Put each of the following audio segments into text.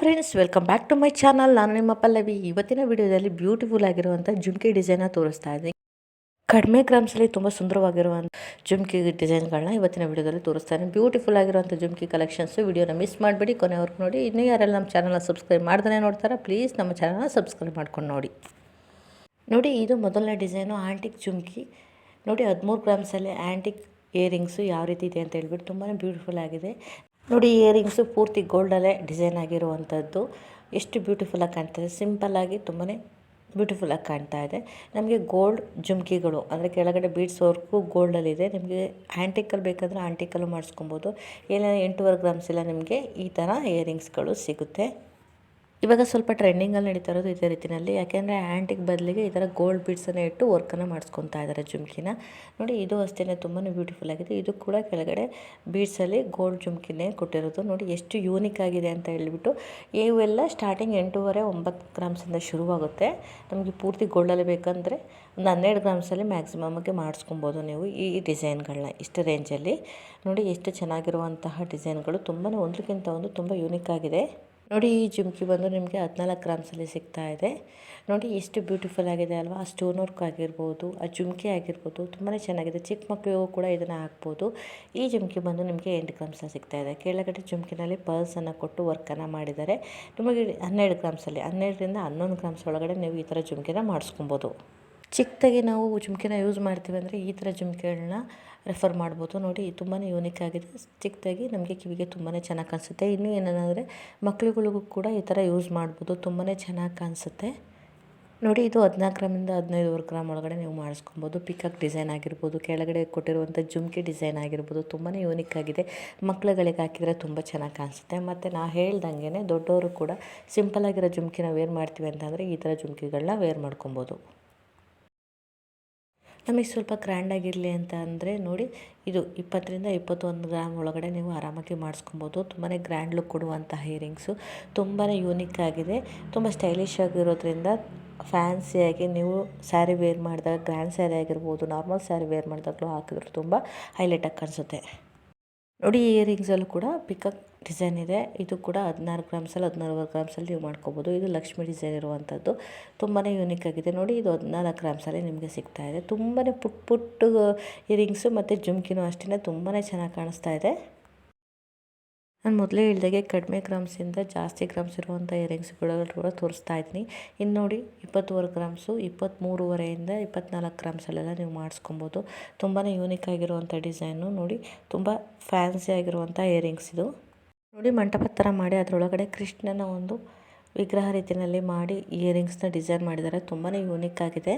Friends welcome back to my channel ನಾನು ನಿಮ್ಮ ಪಲ್ಲವಿ. ಇವತ್ತಿನ ವಿಡಿಯೋದಲ್ಲಿ ಬ್ಯೂಟಿಫುಲ್ ಆಗಿರುವಂಥ ಜುಮ್ಕಿ ಡಿಸೈನ್ನ ತೋರಿಸ್ತಾ ಇದ್ದೀನಿ. ಕಡಿಮೆ ಗ್ರಾಮ್ಸಲ್ಲಿ ತುಂಬ ಸುಂದರವಾಗಿರುವಂಥ ಜುಮ್ಕಿ ಡಿಸೈನ್ಗಳನ್ನ ಇವತ್ತಿನ ವಿಡಿಯೋದಲ್ಲಿ ತೋರಿಸ್ತಾನೆ ಬ್ಯೂಟಿಫುಲ್ ಆಗಿರುವಂಥ ಜುಮ್ಕಿ ಕಲೆಕ್ಷನ್ಸು ವಿಡಿಯೋನ ಮಿಸ್ ಮಾಡಬೇಡಿ. ಕೊನೆವರೆಗೂ ನೋಡಿ. ಇನ್ನೂ ಯಾರೆಲ್ಲ ನಮ್ಮ ಚಾನಲ್ನ ಸಬ್ಸ್ಕ್ರೈಬ್ ಮಾಡ್ದೇ ನೋಡ್ತಾರೆ ಪ್ಲೀಸ್ ನಮ್ಮ ಚಾನಲ್ನ ಸಬ್ಸ್ಕ್ರೈಬ್ ಮಾಡ್ಕೊಂಡು ನೋಡಿ. ನೋಡಿ, ಇದು ಮೊದಲನೇ ಡಿಸೈನು ಆಂಟಿಕ್ ಜುಮ್ಕಿ. ನೋಡಿ, ಹದಿಮೂರು ಗ್ರಾಮ್ಸಲ್ಲಿ ಆ್ಯಂಟಿಕ್ ಇಯರಿಂಗ್ಸು ಯಾವ ರೀತಿ ಇದೆ ಅಂತ ಹೇಳ್ಬಿಟ್ಟು ತುಂಬಾ ಬ್ಯೂಟಿಫುಲ್ ಆಗಿದೆ. ನೋಡಿ ಇಯರಿಂಗ್ಸು ಪೂರ್ತಿ ಗೋಲ್ಡಲ್ಲೇ ಡಿಸೈನ್ ಆಗಿರುವಂಥದ್ದು ಎಷ್ಟು ಬ್ಯೂಟಿಫುಲ್ಲಾಗಿ ಕಾಣ್ತದೆ ಸಿಂಪಲ್ಲಾಗಿ ತುಂಬಾ ಬ್ಯೂಟಿಫುಲ್ಲಾಗಿ ಕಾಣ್ತಾ ಇದೆ. ನಮಗೆ ಗೋಲ್ಡ್ ಜುಮ್ಕಿಗಳು, ಅಂದರೆ ಕೆಳಗಡೆ ಬೀಡ್ಸ್ ವರ್ಕು ಗೋಲ್ಡಲ್ಲಿದೆ ನಿಮಗೆ ಆ್ಯಂಟಿಕಲ್ ಬೇಕಾದರೆ ಆ್ಯಂಟಿಕಲ್ಲು ಮಾಡಿಸ್ಕೊಬೋದು. ಇಲ್ಲ ಎಂಟುವರೆ ಗ್ರಾಮ್ಸ್ ಎಲ್ಲ ನಿಮಗೆ ಈ ಥರ ಇಯರಿಂಗ್ಸ್ಗಳು ಸಿಗುತ್ತೆ. ಇವಾಗ ಸ್ವಲ್ಪ ಟ್ರೆಂಡಿಂಗಲ್ಲಿ ನಡೀತಾ ಇರೋದು ಇದೇ ರೀತಿಯಲ್ಲಿ ಯಾಕೆಂದರೆ ಆ್ಯಂಟಿಕ್ ಬದಲಿಗೆ ಈ ಥರ ಗೋಲ್ಡ್ ಬೀಡ್ಸನ್ನು ಇಟ್ಟು ವರ್ಕನ್ನು ಮಾಡಿಸ್ಕೊತಾ ಇದ್ದಾರೆ ಜುಮ್ಕಿನ. ನೋಡಿ, ಇದು ಅಷ್ಟೇ ತುಂಬಾ ಬ್ಯೂಟಿಫುಲ್ ಆಗಿದೆ. ಇದು ಕೂಡ ಕೆಳಗಡೆ ಬೀಡ್ಸಲ್ಲಿ ಗೋಲ್ಡ್ ಜುಮ್ಕಿನೇ ಕೊಟ್ಟಿರೋದು. ನೋಡಿ, ಎಷ್ಟು ಯೂನಿಕ್ ಆಗಿದೆ ಅಂತ ಹೇಳ್ಬಿಟ್ಟು ಇವೆಲ್ಲ ಸ್ಟಾರ್ಟಿಂಗ್ ಎಂಟೂವರೆ ಒಂಬತ್ತು ಗ್ರಾಮ್ಸಿಂದ ಶುರುವಾಗುತ್ತೆ. ನಮಗೆ ಪೂರ್ತಿ ಗೋಲ್ಡಲ್ಲಿ ಬೇಕಂದರೆ ಒಂದು ಹನ್ನೆರಡು ಗ್ರಾಮ್ಸಲ್ಲಿ ಮ್ಯಾಕ್ಸಿಮಮ್ಗೆ ಮಾಡಿಸ್ಕೊಬೋದು ನೀವು ಈ ಡಿಸೈನ್ಗಳನ್ನ ಇಷ್ಟು ರೇಂಜಲ್ಲಿ ನೋಡಿ, ಎಷ್ಟು ಚೆನ್ನಾಗಿರುವಂತಹ ಡಿಸೈನ್ಗಳು ತುಂಬಾ ಒಂದಕ್ಕಿಂತ ಒಂದು ತುಂಬ ಯೂನಿಕ್ ಆಗಿದೆ. ನೋಡಿ ಈ ಜುಮ್ಕಿ ಬಂದು ನಿಮಗೆ ಹದಿನಾಲ್ಕು ಗ್ರಾಮ್ಸಲ್ಲಿ ಸಿಗ್ತಾ ಇದೆ. ನೋಡಿ ಎಷ್ಟು ಬ್ಯೂಟಿಫುಲ್ ಆಗಿದೆ ಅಲ್ವಾ? ಆ ಸ್ಟೋನ್ ವರ್ಕ್ ಆಗಿರ್ಬೋದು, ಆ ಜುಮ್ಕಿ ಆಗಿರ್ಬೋದು ತುಂಬಾ ಚೆನ್ನಾಗಿದೆ. ಚಿಕ್ಕ ಮಕ್ಕಳಿಗೂ ಕೂಡ ಇದನ್ನು ಹಾಕ್ಬೋದು. ಈ ಜುಮ್ಕಿ ಬಂದು ನಿಮಗೆ ಎಂಟು ಗ್ರಾಮ್ಸಲ್ಲಿ ಸಿಗ್ತಾ ಇದೆ. ಕೆಳಗಡೆ ಜುಮ್ಕಿನಲ್ಲಿ ಪರ್ಲ್ಸನ್ನು ಕೊಟ್ಟು ವರ್ಕನ್ನು ಮಾಡಿದ್ದಾರೆ. ನಿಮಗೆ ಹನ್ನೆರಡು ಗ್ರಾಮ್ಸಲ್ಲಿ ಹನ್ನೆರಡರಿಂದ ಹನ್ನೊಂದು ಗ್ರಾಮ್ಸ್ ಒಳಗಡೆ ನೀವು ಈ ಥರ ಜುಮ್ಕಿನ ಮಾಡಿಸ್ಕೊಬೋದು. ಚಿಕ್ಕದಾಗಿ ನಾವು ಜುಮ್ಕಿನ ಯೂಸ್ ಮಾಡ್ತೀವಿ ಅಂದರೆ ಈ ಥರ ಜುಮ್ಕಿಗಳನ್ನ ರೆಫರ್ ಮಾಡ್ಬೋದು. ನೋಡಿ ತುಂಬಾ ಯೂನಿಕ್ ಆಗಿದೆ. ಚಿಕ್ಕದಾಗಿ ನಮಗೆ ಕಿವಿಗೆ ತುಂಬಾ ಚೆನ್ನಾಗಿ ಕಾಣಿಸುತ್ತೆ. ಇನ್ನೂ ಏನಂದರೆ, ಮಕ್ಳುಗಳಿಗೂ ಕೂಡ ಈ ಥರ ಯೂಸ್ ಮಾಡ್ಬೋದು. ತುಂಬಾ ಚೆನ್ನಾಗಿ ಕಾಣಿಸುತ್ತೆ. ನೋಡಿ, ಇದು ಹದಿನಾಲ್ಕು ಗ್ರಾಮಿಂದ ಹದಿನೈದುವರೆ ಗ್ರಾಮ್ ಒಳಗಡೆ ನೀವು ಮಾಡಿಸ್ಕೊಬೋದು. ಪಿಕಾಕ್ ಡಿಸೈನ್ ಆಗಿರ್ಬೋದು, ಕೆಳಗಡೆ ಕೊಟ್ಟಿರುವಂಥ ಜುಮ್ಕಿ ಡಿಸೈನ್ ಆಗಿರ್ಬೋದು ತುಂಬಾ ಯೂನಿಕ್ ಆಗಿದೆ. ಮಕ್ಳುಗಳಿಗೆ ಹಾಕಿದರೆ ತುಂಬ ಚೆನ್ನಾಗಿ ಕಾಣಿಸುತ್ತೆ. ಮತ್ತು ನಾ ಹೇಳ್ದಂಗೆ ದೊಡ್ಡವರು ಕೂಡ ಸಿಂಪಲ್ ಆಗಿರೋ ಜುಮ್ಕಿನ ವೇರ್ ಮಾಡ್ತೀವಿ ಅಂತಂದರೆ ಈ ಥರ ಜುಮ್ಕಿಗಳನ್ನ ವೇರ್ ಮಾಡ್ಕೊಬೋದು. ನಮಗೆ ಸ್ವಲ್ಪ ಗ್ರ್ಯಾಂಡಾಗಿರಲಿ ಅಂತ ಅಂದರೆ ನೋಡಿ, ಇದು ಇಪ್ಪತ್ತರಿಂದ ಇಪ್ಪತ್ತೊಂದು ಗ್ರಾಮ್ ಒಳಗಡೆ ನೀವು ಆರಾಮಾಗಿ ಮಾಡಿಸ್ಕೊಬೋದು. ತುಂಬಾ ಗ್ರ್ಯಾಂಡ್ ಲುಕ್ ಕೊಡುವಂತಹ ಇಯರಿಂಗ್ಸು. ತುಂಬಾ ಯೂನಿಕ್ ಆಗಿದೆ. ತುಂಬ ಸ್ಟೈಲಿಶ್ ಆಗಿರೋದ್ರಿಂದ ಫ್ಯಾನ್ಸಿಯಾಗಿ ನೀವು ಸ್ಯಾರಿ ವೇರ್ ಮಾಡಿದಾಗ ಗ್ರ್ಯಾಂಡ್ ಸ್ಯಾರಿ ಆಗಿರ್ಬೋದು, ನಾರ್ಮಲ್ ಸ್ಯಾರಿ ವೇರ್ ಮಾಡಿದಾಗಲೂ ಹಾಕಿದ್ರೆ ತುಂಬ ಹೈಲೈಟಾಗಿ ಕಾಣಿಸುತ್ತೆ. ನೋಡಿ ಈ ಇಯರಿಂಗ್ಸಲ್ಲೂ ಕೂಡ ಪಿಕಪ್ ಡಿಸೈನ್ ಇದೆ. ಇದು ಕೂಡ ಹದಿನಾರು ಗ್ರಾಮ್ಸಲ್ಲಿ ಹದಿನಾರುವರೆ ಗ್ರಾಮ್ಸಲ್ಲಿ ನೀವು ಮಾಡ್ಕೋಬೋದು. ಇದು ಲಕ್ಷ್ಮಿ ಡಿಸೈನ್ ಇರುವಂಥದ್ದು ತುಂಬಾ ಯೂನಿಕ್ ಆಗಿದೆ. ನೋಡಿ ಇದು ಹದಿನಾಲ್ಕು ಗ್ರಾಮ್ಸಲ್ಲಿ ನಿಮಗೆ ಸಿಗ್ತಾ ಇದೆ. ತುಂಬಾ ಪುಟ್ ಪುಟ್ಟು ಇಯರಿಂಗ್ಸು ಮತ್ತು ಜುಮ್ಕಿನೂ ಅಷ್ಟೇ ತುಂಬಾ ಚೆನ್ನಾಗಿ ಕಾಣಿಸ್ತಾ ಇದೆ. ನಾನು ಮೊದಲೇ ಹೇಳ್ದಾಗೆ ಕಡಿಮೆ ಗ್ರಾಮ್ಸಿಂದ ಜಾಸ್ತಿ ಗ್ರಾಮ್ಸ್ ಇರುವಂಥ ಇಯರಿಂಗ್ಸ್ಗಳು ಕೂಡ ತೋರಿಸ್ತಾ ಇದ್ದೀನಿ ಇನ್ನು ನೋಡಿ, ಇಪ್ಪತ್ತೂವರೆ ಗ್ರಾಮ್ಸು ಇಪ್ಪತ್ತ್ಮೂರುವರೆಯಿಂದ ಇಪ್ಪತ್ತ್ನಾಲ್ಕು ಗ್ರಾಮ್ಸಲ್ಲೆಲ್ಲ ನೀವು ಮಾಡಿಸ್ಕೊಬೋದು. ತುಂಬಾ ಯೂನಿಕ್ ಆಗಿರುವಂಥ ಡಿಸೈನು ನೋಡಿ, ತುಂಬ ಫ್ಯಾನ್ಸಿ ಆಗಿರುವಂಥ ಇಯರಿಂಗ್ಸ್ ಇದು. ನೋಡಿ, ಮಂಟಪ ಥರ ಮಾಡಿ, ಅದರೊಳಗಡೆ ಕೃಷ್ಣನ ಒಂದು ವಿಗ್ರಹ ರೀತಿಯಲ್ಲಿ ಮಾಡಿ ಇಯರಿಂಗ್ಸ್ನ ಡಿಸೈನ್ ಮಾಡಿದ್ದಾರೆ. ತುಂಬಾ ಯೂನಿಕ್ ಆಗಿದೆ.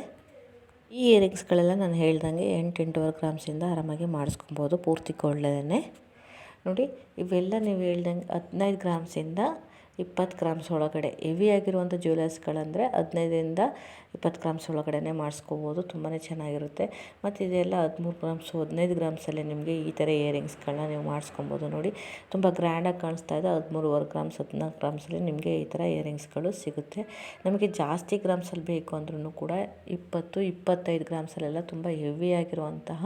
ಈ ಇಯರಿಂಗ್ಸ್ಗಳೆಲ್ಲ ನಾನು ಹೇಳ್ದಂಗೆ ಎಂಟು ಎಂಟೂವರೆ ಗ್ರಾಮ್ಸಿಂದ ಆರಾಮಾಗಿ ಮಾಡಿಸ್ಕೊಬೋದು ಪೂರ್ತಿ ಕೊಳ್ಳದೇ ನೋಡಿ ಇವೆಲ್ಲ ನೀವು ಹೇಳ್ದಂಗೆ ಹದಿನೈದು ಗ್ರಾಮ್ಸಿಂದ ಇಪ್ಪತ್ತು ಗ್ರಾಮ್ಸ್ ಒಳಗಡೆ ಹೆವಿ ಆಗಿರುವಂಥ ಜ್ಯುವೆಲರ್ಸ್ಗಳಂದರೆ ಹದಿನೈದರಿಂದ ಇಪ್ಪತ್ತು ಗ್ರಾಮ್ಸ್ ಒಳಗಡೆ ಮಾಡಿಸ್ಕೋಬೋದು ತುಂಬಾ ಚೆನ್ನಾಗಿರುತ್ತೆ. ಮತ್ತು ಇದೆಲ್ಲ ಹದಿಮೂರು ಗ್ರಾಮ್ಸು, ಹದಿನೈದು ಗ್ರಾಮ್ಸಲ್ಲೇ ನಿಮಗೆ ಈ ಥರ ಇಯರಿಂಗ್ಸ್ಗಳನ್ನ ನೀವು ಮಾಡಿಸ್ಕೊಬೋದು ನೋಡಿ. ತುಂಬ ಗ್ರ್ಯಾಂಡಾಗಿ ಕಾಣಿಸ್ತಾ ಇದೆ, ಹದಿಮೂರುವರೆ ಗ್ರಾಮ್ಸ್, ಹದಿನಾಲ್ಕು ಗ್ರಾಮ್ಸಲ್ಲಿ ನಿಮಗೆ ಈ ಥರ ಇಯರಿಂಗ್ಸ್ಗಳು ಸಿಗುತ್ತೆ. ನಮಗೆ ಜಾಸ್ತಿ ಗ್ರಾಮ್ಸಲ್ಲಿ ಬೇಕು ಅಂದ್ರೂ ಕೂಡ ಇಪ್ಪತ್ತು, ಇಪ್ಪತ್ತೈದು ಗ್ರಾಮ್ಸಲ್ಲೆಲ್ಲ ತುಂಬ ಹೆವಿ ಆಗಿರುವಂತಹ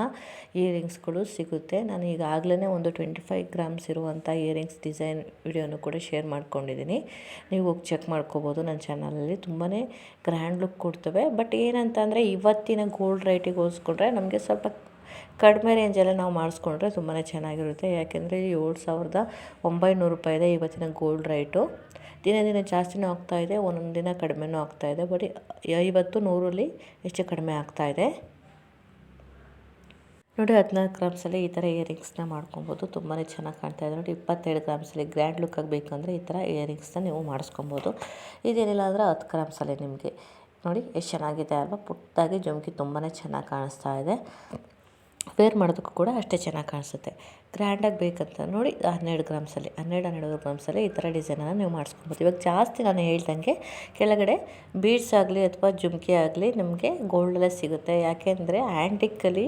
ಇಯರಿಂಗ್ಸ್ಗಳು ಸಿಗುತ್ತೆ. ನಾನು ಈಗಾಗಲೇ ಒಂದು ಟ್ವೆಂಟಿ ಫೈವ್ ಗ್ರಾಮ್ಸ್ ಇರುವಂಥ ಇಯರಿಂಗ್ಸ್ ಡಿಸೈನ್ ವಿಡಿಯೋನು ಕೂಡ ಶೇರ್ ಮಾಡ್ಕೊಂಡಿದ್ದೀನಿ. ನೀವು ಹೋಗಿ ಚೆಕ್ ಮಾಡ್ಕೋಬೋದು. ನನ್ನ ಚಾನಲಲ್ಲಿ ತುಂಬಾ ಗ್ರ್ಯಾಂಡ್ ಲುಕ್ ಕೊಡ್ತವೆ. ಬಟ್ ಏನಂತಂದರೆ ಇವತ್ತಿನ ಗೋಲ್ಡ್ ರೇಟಿಗೆ ಹೋಲಿಸ್ಕೊಂಡ್ರೆ ನಮಗೆ ಸ್ವಲ್ಪ ಕಡಿಮೆ ರೇಂಜಲ್ಲೇ ನಾವು ಮಾಡಿಸ್ಕೊಂಡ್ರೆ ತುಂಬಾ ಚೆನ್ನಾಗಿರುತ್ತೆ. ಯಾಕೆಂದರೆ ಏಳು ಸಾವಿರದ ಒಂಬೈನೂರು ರೂಪಾಯಿ ಇದೆ ಇವತ್ತಿನ ಗೋಲ್ಡ್ ರೇಟು ದಿನ ದಿನ ಜಾಸ್ತಿನೂ ಆಗ್ತಾಯಿದೆ ಒಂದೊಂದು ದಿನ ಕಡಿಮೆನೂ ಆಗ್ತಾಯಿದೆ ಬಟ್ ಐವತ್ತು ನೂರಲ್ಲಿ ಹೆಚ್ಚು ಕಡಿಮೆ ಆಗ್ತಾಯಿದೆ ನೋಡಿ, ಹದಿನಾಲ್ಕು ಗ್ರಾಮ್ಸಲ್ಲಿ ಈ ಥರ ಇಯರಿಂಗ್ಸ್ನ ಮಾಡ್ಕೊಬೋದು. ತುಂಬಾ ಚೆನ್ನಾಗಿ ಕಾಣ್ತಾ ಇದೆ. ನೋಡಿ ಇಪ್ಪತ್ತೆರಡು ಗ್ರಾಮ್ಸಲ್ಲಿ ಗ್ರ್ಯಾಂಡ್ ಲುಕ್ ಆಗಬೇಕು ಅಂದರೆ ಈ ಥರ ಇಯರಿಂಗ್ಸ್ನ ನೀವು ಮಾಡಿಸ್ಕೊಬೋದು. ಇದೇನಿಲ್ಲ ಅಂದರೆ ಹತ್ತು ಗ್ರಾಮ್ಸಲ್ಲಿ ನಿಮಗೆ. ನೋಡಿ, ಎಷ್ಟು ಚೆನ್ನಾಗಿದೆ ಅಲ್ವಾ? ಪುಟ್ಟಾಗಿ ಜುಮ್ಕಿ ತುಂಬಾ ಚೆನ್ನಾಗಿ ಕಾಣಿಸ್ತಾ ಇದೆ. ವೇರ್ ಮಾಡೋದಕ್ಕೂ ಕೂಡ ಅಷ್ಟೇ ಚೆನ್ನಾಗಿ ಕಾಣಿಸುತ್ತೆ. ಗ್ರ್ಯಾಂಡಾಗಿ ಬೇಕಂತ ನೋಡಿ ಹನ್ನೆರಡು ಗ್ರಾಮ್ಸಲ್ಲಿ, ಹನ್ನೆರಡು ಹನ್ನೆರಡು ಗ್ರಾಮ್ಸಲ್ಲಿ ಈ ಥರ ಡಿಸೈನನ್ನು ನೀವು ಮಾಡಿಸ್ಕೊಬೋದು. ಇವಾಗ ಜಾಸ್ತಿ ನಾನು ಹೇಳ್ದಂಗೆ ಕೆಳಗಡೆ ಬೀಡ್ಸ್ ಆಗಲಿ ಅಥವಾ ಜುಮ್ಕಿ ಆಗಲಿ ನಿಮಗೆ ಗೋಲ್ಡಲ್ಲೇ ಸಿಗುತ್ತೆ. ಯಾಕೆಂದರೆ ಆ್ಯಂಟಿಕ್ಕಲ್ಲಿ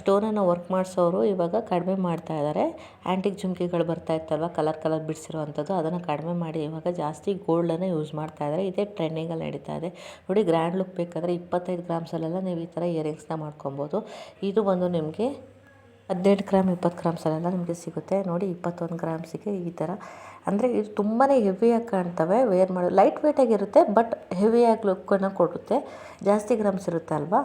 ಸ್ಟೋನನ್ನು ವರ್ಕ್ ಮಾಡಿಸೋರು ಇವಾಗ ಕಡಿಮೆ ಮಾಡ್ತಾ ಇದ್ದಾರೆ. ಆ್ಯಂಟಿಕ್ ಜುಮ್ಕಿಗಳು ಬರ್ತಾ ಇತ್ತಲ್ವ? ಕಲರ್ ಕಲರ್ ಬಿಡಿಸಿರುವಂಥದ್ದು ಅದನ್ನು ಕಡಿಮೆ ಮಾಡಿ ಇವಾಗ ಜಾಸ್ತಿ ಗೋಲ್ಡನ್ನು ಯೂಸ್ ಮಾಡ್ತಾ ಇದ್ದಾರೆ. ಇದೇ ಟ್ರೆಂಡಿಂಗಲ್ಲಿ ನಡೀತಾ ಇದೆ. ನೋಡಿ ಗ್ರ್ಯಾಂಡ್ ಲುಕ್ ಬೇಕಾದರೆ ಇಪ್ಪತ್ತೈದು ಗ್ರಾಮ್ಸಲ್ಲೆಲ್ಲ ನೀವು ಈ ಥರ ಇಯರಿಂಗ್ಸ್ನ ಮಾಡ್ಕೊಬೋದು. ಇದು ಬಂದು ನಿಮಗೆ ಹದಿನೆಂಟು ಗ್ರಾಮ್, ಇಪ್ಪತ್ತು ಗ್ರಾಮ್ಸಲ್ಲೆಲ್ಲ ನಿಮಗೆ ಸಿಗುತ್ತೆ. ನೋಡಿ, ಇಪ್ಪತ್ತೊಂದು ಗ್ರಾಮ್ಸಿಗೆ ಈ ಥರ. ಅಂದರೆ ಇದು ತುಂಬಾ ಹೆವಿಯಾಗಿ ಕಾಣ್ತವೆ. ವೇರ್ ಮಾಡೋ ಲೈಟ್ ವೇಟಾಗಿರುತ್ತೆ ಬಟ್ ಹೆವಿಯಾಗಿ ಲುಕ್ಕನ್ನು ಕೊಡುತ್ತೆ. ಜಾಸ್ತಿ ಗ್ರಾಮ್ಸ್ ಇರುತ್ತೆ ಅಲ್ವಾ?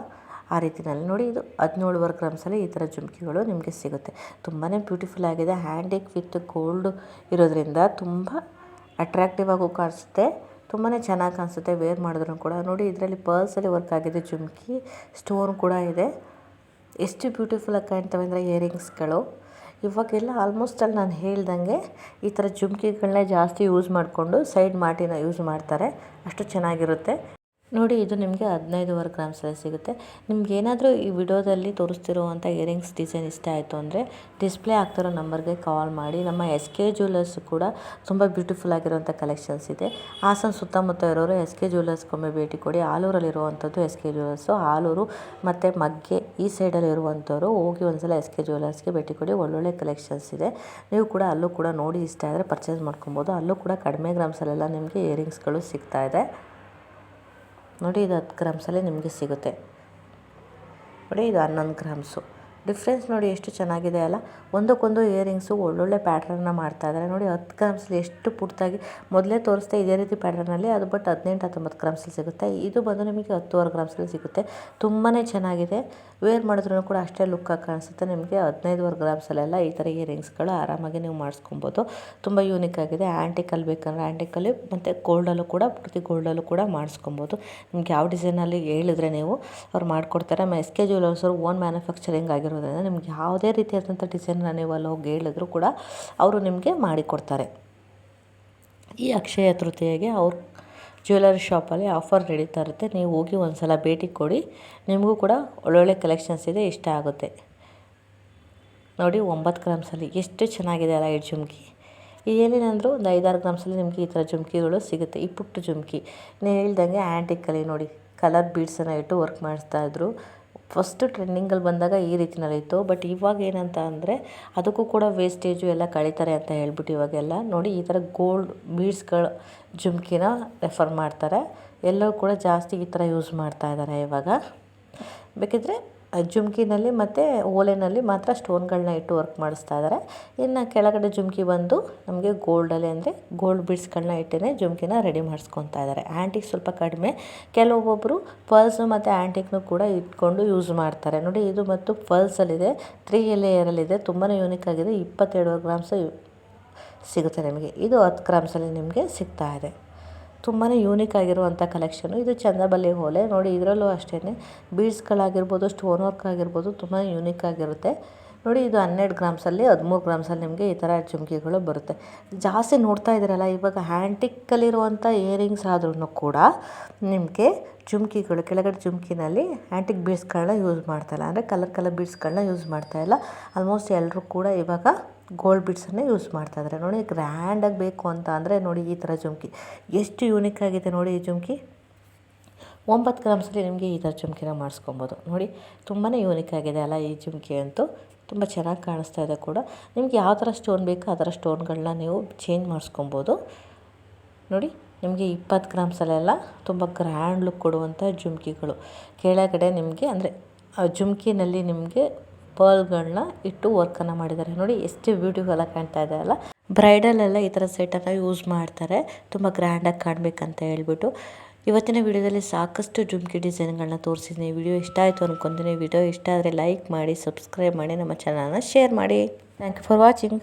ಆ ರೀತಿನಲ್ಲಿ. ನೋಡಿ, ಇದು ಹದಿನೇಳುವರೆ ಗ್ರಾಮ್ಸಲ್ಲಿ ಈ ಥರ ಜುಮ್ಕಿಗಳು ನಿಮಗೆ ಸಿಗುತ್ತೆ. ತುಂಬಾ ಬ್ಯೂಟಿಫುಲ್ ಆಗಿದೆ. ಹ್ಯಾಂಡಿಕ್ ವಿತ್ ಗೋಲ್ಡ್ ಇರೋದ್ರಿಂದ ತುಂಬ ಅಟ್ರಾಕ್ಟಿವ್ ಆಗು ಕಾಣಿಸುತ್ತೆ. ತುಂಬಾ ಚೆನ್ನಾಗಿ ಕಾಣಿಸುತ್ತೆ. ವೇರ್ ಮಾಡಿದ್ರು ಕೂಡ. ನೋಡಿ, ಇದರಲ್ಲಿ ಪರ್ಸಲ್ಲಿ ವರ್ಕ್ ಆಗಿದೆ ಜುಮ್ಕಿ. ಸ್ಟೋನ್ ಕೂಡ ಇದೆ. ಎಷ್ಟು ಬ್ಯೂಟಿಫುಲ್ಲಾಗಿ ಕಾಣ್ತವೆ ಅಂದರೆ ಇಯರಿಂಗ್ಸ್ಗಳು ಇವಾಗೆಲ್ಲ ಆಲ್ಮೋಸ್ಟ್ ಅಲ್ಲಿ ನಾನು ಹೇಳ್ದಂಗೆ ಈ ಥರ ಜುಮ್ಕಿಗಳನ್ನೇ ಜಾಸ್ತಿ ಯೂಸ್ ಮಾಡಿಕೊಂಡು ಸೈಡ್ ಮಾಟಿನ ಯೂಸ್ ಮಾಡ್ತಾರೆ. ಅಷ್ಟು ಚೆನ್ನಾಗಿರುತ್ತೆ. ನೋಡಿ, ಇದು ನಿಮಗೆ ಹದಿನೈದುವರೆ ಗ್ರಾಮ್ಸಲ್ಲಿ ಸಿಗುತ್ತೆ. ನಿಮ್ಗೆ ಏನಾದರೂ ಈ ವಿಡಿಯೋದಲ್ಲಿ ತೋರಿಸ್ತಿರುವಂಥ ಇಯರಿಂಗ್ಸ್ ಡಿಸೈನ್ ಇಷ್ಟ ಆಯಿತು ಅಂದರೆ ಡಿಸ್ಪ್ಲೇ ಆಗ್ತಿರೋ ನಂಬರ್ಗೆ ಕಾಲ್ ಮಾಡಿ. ನಮ್ಮ ಎಸ್ ಕೆ ಜ್ಯುವೆಲರ್ಸ್ ಕೂಡ ತುಂಬ ಬ್ಯೂಟಿಫುಲ್ ಆಗಿರುವಂಥ ಕಲೆಕ್ಷನ್ಸ್ ಇದೆ. ಹಾಸನ ಸುತ್ತಮುತ್ತ ಇರೋರು ಎಸ್ ಕೆ ಜ್ಯುವೆಲರ್ಸ್ಗೊಮ್ಮೆ ಭೇಟಿ ಕೊಡಿ. ಆಲೂರಲ್ಲಿರುವಂಥದ್ದು ಎಸ್ ಕೆ ಜ್ಯುವೆಲರ್ಸು ಆಲೂರು ಮತ್ತು ಮಗ್ಗೆ ಈ ಸೈಡಲ್ಲಿ ಇರುವಂಥವ್ರು ಹೋಗಿ ಒಂದ್ಸಲ ಎಸ್ ಕೆ ಜ್ಯುವೆಲರ್ಸ್ಗೆ ಭೇಟಿ ಕೊಡಿ. ಒಳ್ಳೊಳ್ಳೆ ಕಲೆಕ್ಷನ್ಸ್ ಇದೆ. ನೀವು ಕೂಡ ಅಲ್ಲೂ ಕೂಡ ನೋಡಿ, ಇಷ್ಟ ಆದರೆ ಪರ್ಚೇಸ್ ಮಾಡ್ಕೊಬೋದು. ಅಲ್ಲೂ ಕೂಡ ಕಡಿಮೆ ಗ್ರಾಮ್ಸಲ್ಲೆಲ್ಲ ನಿಮಗೆ ಇಯರಿಂಗ್ಸ್ಗಳು ಸಿಗ್ತಾ ಇದೆ. ನೋಡಿ ಇದು ಹತ್ತು ಗ್ರಾಮ್ಸಲ್ಲಿ ನಿಮಗೆ ಸಿಗುತ್ತೆ. ನೋಡಿ ಇದು ಹನ್ನೊಂದು ಗ್ರಾಮ್ಸು. ಡಿಫ್ರೆನ್ಸ್ ನೋಡಿ ಎಷ್ಟು ಚೆನ್ನಾಗಿದೆ ಅಲ್ಲ? ಒಂದಕ್ಕೊಂದು ಇಯರಿಂಗ್ಸು ಒಳ್ಳೊಳ್ಳೆ ಪ್ಯಾಟ್ರನ್ನ ಮಾಡ್ತಾ ಇದ್ದಾರೆ ನೋಡಿ ಹತ್ತು ಗ್ರಾಮ್ಸಲ್ಲಿ ಎಷ್ಟು ಪುಟ್ಟಾಗಿ ಮೊದಲೇ ತೋರಿಸ್ತಾ ಇದೇ ರೀತಿ ಪ್ಯಾಟ್ರನಲ್ಲಿ ಅದು ಬಟ್ ಹದಿನೆಂಟು ಹತ್ತೊಂಬತ್ತು ಗ್ರಾಮ್ಸಲ್ಲಿ ಸಿಗುತ್ತೆ. ಇದು ಬಂದು ನಿಮಗೆ ಹತ್ತುವರೆ ಗ್ರಾಮ್ಸಲ್ಲಿ ಸಿಗುತ್ತೆ. ತುಂಬಾ ಚೆನ್ನಾಗಿದೆ. ವೇರ್ ಮಾಡಿದ್ರೂ ಕೂಡ ಅಷ್ಟೇ ಲುಕ್ಕಾಗಿ ಕಾಣಿಸುತ್ತೆ. ನಿಮಗೆ ಹದಿನೈದುವರೆ ಗ್ರಾಮ್ಸಲ್ಲೆಲ್ಲ ಈ ಥರ ಇಯರಿಂಗ್ಸ್ಗಳು ಆರಾಮಾಗಿ ನೀವು ಮಾಡಿಸ್ಕೊಬೋದು. ತುಂಬ ಯೂನಿಕ್ ಆಗಿದೆ. ಆ್ಯಂಟಿಕಲ್ಲಿ ಬೇಕಂದ್ರೆ ಆ್ಯಂಟಿಕಲ್ಲಿ ಮತ್ತು ಗೋಲ್ಡಲ್ಲೂ ಕೂಡ, ಪೂರ್ತಿ ಗೋಲ್ಡಲ್ಲೂ ಕೂಡ ಮಾಡಿಸ್ಕೊಬೋದು. ನಿಮ್ಗೆ ಯಾವ ಡಿಸೈನಲ್ಲಿ ಹೇಳಿದ್ರೆ ನೀವು ಅವ್ರು ಮಾಡಿಕೊಡ್ತಾರೆ. ಮೆಸ್ಕೆ ಜ್ಯುವೆಲರ್ಸ್ ಅವರು ಓನ್ ಮ್ಯಾನುಫ್ಯಾಕ್ಚರಿಂಗ್ ಆಗಿರೋದ್ರಿಂದ ನಿಮ್ಗೆ ಯಾವುದೇ ರೀತಿಯಾದಂಥ ಡಿಸೈನ್ ನೀವು ಅಲ್ಲಿ ಹೋಗಿ ಹೇಳಿದ್ರು ಕೂಡ ಅವರು ನಿಮಗೆ ಮಾಡಿಕೊಡ್ತಾರೆ. ಈ ಅಕ್ಷಯ ತೃತೀಯಗೆ ಅವ್ರ ಜ್ಯುವೆಲರಿ ಶಾಪಲ್ಲಿ ಆಫರ್ ನಡೀತಾ ಇರುತ್ತೆ. ನೀವು ಹೋಗಿ ಒಂದು ಸಲ ಭೇಟಿ ಕೊಡಿ. ನಿಮಗೂ ಕೂಡ ಒಳ್ಳೊಳ್ಳೆ ಕಲೆಕ್ಷನ್ಸ್ ಇದೆ, ಇಷ್ಟ ಆಗುತ್ತೆ. ನೋಡಿ, ಒಂಬತ್ತು ಗ್ರಾಮ್ಸಲ್ಲಿ ಎಷ್ಟು ಚೆನ್ನಾಗಿದೆ ಅಲ್ಲ ಜುಮ್ಕಿ. ಏನೇನಂದರೂ ಒಂದು ಐದಾರು ಗ್ರಾಮ್ಸಲ್ಲಿ ನಿಮಗೆ ಈ ಥರ ಜುಮ್ಕಿಗಳು ಸಿಗುತ್ತೆ. ಈ ಪುಟ್ಟ ಜುಮ್ಕಿ. ನೀವು ಹೇಳ್ದಂಗೆ ಆ್ಯಂಟಿಕಲ್ಲಿ ನೋಡಿ ಕಲರ್ ಬೀಡ್ಸನ್ನು ಇಟ್ಟು ವರ್ಕ್ ಮಾಡಿಸ್ತಾಯಿದ್ರು ಫಸ್ಟು ಟ್ರೆಂಡಿಂಗಲ್ಲಿ ಬಂದಾಗ ಈ ರೀತಿನಲ್ಲಿತ್ತು ಬಟ್ ಇವಾಗ ಏನಂತ ಅಂದರೆ ಅದಕ್ಕೂ ಕೂಡ ವೇಸ್ಟೇಜು ಎಲ್ಲ ಕಳೀತಾರೆ ಅಂತ ಹೇಳ್ಬಿಟ್ಟು ಇವಾಗೆಲ್ಲ. ನೋಡಿ, ಈ ಥರ ಗೋಲ್ಡ್ ಬೀಡ್ಸ್ಗಳು ಜುಮ್ಕಿನ ರೆಫರ್ ಮಾಡ್ತಾರೆ. ಎಲ್ಲರೂ ಕೂಡ ಜಾಸ್ತಿ ಈ ಥರ ಯೂಸ್ ಮಾಡ್ತಾ ಇದ್ದಾರೆ ಇವಾಗ. ಬೇಕಿದ್ದರೆ ಜುಮ್ಕಿನಲ್ಲಿ ಮತ್ತು ಓಲೆನಲ್ಲಿ ಮಾತ್ರ ಸ್ಟೋನ್ಗಳನ್ನ ಇಟ್ಟು ವರ್ಕ್ ಮಾಡಿಸ್ತಾ ಇದ್ದಾರೆ ಇನ್ನು ಕೆಳಗಡೆ ಜುಮ್ಕಿ ಬಂದು ನಮಗೆ ಗೋಲ್ಡಲ್ಲಿ ಅಂದರೆ ಗೋಲ್ಡ್ ಬಿಡ್ಸ್ಗಳನ್ನ ಇಟ್ಟೇ ಜುಮ್ಕಿನ ರೆಡಿ ಮಾಡಿಸ್ಕೊತಾ ಇದ್ದಾರೆ ಆ್ಯಂಟಿಕ್ ಸ್ವಲ್ಪ ಕಡಿಮೆ. ಕೆಲವೊಬ್ಬೊಬ್ಬರು ಪರ್ಲ್ಸು ಮತ್ತು ಆ್ಯಂಟಿಕ್ನು ಕೂಡ ಇಟ್ಕೊಂಡು ಯೂಸ್ ಮಾಡ್ತಾರೆ. ನೋಡಿ, ಇದು ಮತ್ತು ಪರ್ಲ್ಸಲ್ಲಿದೆ ತ್ರೀ ಲೇಯರಲ್ಲಿದೆ ತುಂಬಾ ಯೂನಿಕ್ ಆಗಿದೆ. ಇಪ್ಪತ್ತೆರಡು ಗ್ರಾಮ್ಸ್ ಸಿಗುತ್ತೆ ನಿಮಗೆ. ಇದು ಹತ್ತು ಗ್ರಾಮ್ಸಲ್ಲಿ ನಿಮಗೆ ಸಿಗ್ತಾ ಇದೆ. ತುಂಬಾ ಯೂನಿಕ್ ಆಗಿರುವಂಥ ಕಲೆಕ್ಷನು ಇದು ಚಂದಬಲ್ಲಿ ಹೋಲೆ. ನೋಡಿ, ಇದರಲ್ಲೂ ಅಷ್ಟೇ ಬೀಡ್ಸ್ಗಳಾಗಿರ್ಬೋದು ಸ್ಟೋನ್ ವರ್ಕ್ ಆಗಿರ್ಬೋದು ತುಂಬಾ ಯೂನಿಕ್ ಆಗಿರುತ್ತೆ. ನೋಡಿ, ಇದು ಹನ್ನೆರಡು ಗ್ರಾಮ್ಸಲ್ಲಿ ಹದಿಮೂರು ಗ್ರಾಮ್ಸಲ್ಲಿ ನಿಮಗೆ ಈ ಥರ ಜುಮ್ಕಿಗಳು ಬರುತ್ತೆ. ಜಾಸ್ತಿ ನೋಡ್ತಾ ಇದ್ದೀರಲ್ಲ, ಇವಾಗ ಹ್ಯಾಂಟಿಕ್ಕಲ್ಲಿರುವಂಥ ಇಯರಿಂಗ್ಸ್ ಆದ್ರೂ ಕೂಡ ನಿಮಗೆ ಜುಮ್ಕಿಗಳು ಕೆಳಗಡೆ ಜುಮ್ಕಿನಲ್ಲಿ ಆ್ಯಂಟಿಕ್ ಬೀಡ್ಸ್ಗಳನ್ನ ಯೂಸ್ ಮಾಡ್ತಾಯಿಲ್ಲ ಅಂದರೆ ಕಲರ್ ಕಲರ್ ಬೀಡ್ಸ್ಗಳನ್ನ ಯೂಸ್ ಮಾಡ್ತಾಯಿಲ್ಲ ಆಲ್ಮೋಸ್ಟ್ ಎಲ್ಲರೂ ಕೂಡ ಇವಾಗ ಗೋಲ್ಡ್ ಬಿಡ್ಸನ್ನೇ ಯೂಸ್ ಮಾಡ್ತಾಯಿದ್ದಾರೆ ನೋಡಿ ಗ್ರ್ಯಾಂಡಾಗಿ ಬೇಕು ಅಂತ ಅಂದರೆ ನೋಡಿ ಈ ಥರ ಜುಮ್ಕಿ. ಎಷ್ಟು ಯೂನಿಕ್ ಆಗಿದೆ ನೋಡಿ ಈ ಜುಮ್ಕಿ. ಒಂಬತ್ತು ಗ್ರಾಮ್ಸಲ್ಲಿ ನಿಮಗೆ ಈ ಥರ ಜುಮ್ಕಿನ ಮಾಡಿಸ್ಕೊಬೋದು. ನೋಡಿ ತುಂಬಾ ಯೂನಿಕ್ ಆಗಿದೆ ಅಲ್ಲ ಈ ಜುಮ್ಕಿ ಅಂತೂ. ತುಂಬ ಚೆನ್ನಾಗಿ ಕಾಣಿಸ್ತಾ ಇದೆ ಕೂಡ. ನಿಮಗೆ ಯಾವ ಥರ ಸ್ಟೋನ್ ಬೇಕೋ ಆ ಥರ ಸ್ಟೋನ್ಗಳನ್ನ ನೀವು ಚೇಂಜ್ ಮಾಡಿಸ್ಕೊಬೋದು. ನೋಡಿ, ನಿಮಗೆ ಇಪ್ಪತ್ತು ಗ್ರಾಮ್ಸಲ್ಲೆಲ್ಲ ತುಂಬ ಗ್ರ್ಯಾಂಡ್ ಲುಕ್ ಕೊಡುವಂಥ ಜುಮ್ಕಿಗಳು. ಕೆಳಗಡೆ ನಿಮಗೆ ಅಂದರೆ, ಆ ಜುಮ್ಕಿನಲ್ಲಿ ನಿಮಗೆ ಪರ್ಲ್ಗಳನ್ನ ಇಟ್ಟು ವರ್ಕನ್ನು ಮಾಡಿದ್ದಾರೆ. ನೋಡಿ, ಎಷ್ಟು ಬ್ಯೂಟಿಫುಲ್ಲಾಗಿ ಕಾಣ್ತಾ ಇದೆ ಅಲ್ಲ. ಬ್ರೈಡಲ್ ಎಲ್ಲ ಈ ಥರ ಸೆಟನ್ನು ಯೂಸ್ ಮಾಡ್ತಾರೆ. ತುಂಬ ಗ್ರ್ಯಾಂಡಾಗಿ ಕಾಣಬೇಕಂತ ಹೇಳ್ಬಿಟ್ಟು. ಇವತ್ತಿನ ವಿಡಿಯೋದಲ್ಲಿ ಸಾಕಷ್ಟು ಜುಮ್ಕಿ ಡಿಸೈನ್ಗಳನ್ನ ತೋರಿಸಿದ್ದೀನಿ. ವಿಡಿಯೋ ಇಷ್ಟ ಆಯಿತು ಅನ್ಕೊತೀನಿ. ವಿಡಿಯೋ ಇಷ್ಟ ಆದರೆ ಲೈಕ್ ಮಾಡಿ ಸಬ್ಸ್ಕ್ರೈಬ್ ಮಾಡಿ, ನಮ್ಮ ಚಾನಲ್ನ ಶೇರ್ ಮಾಡಿ. Thank you for watching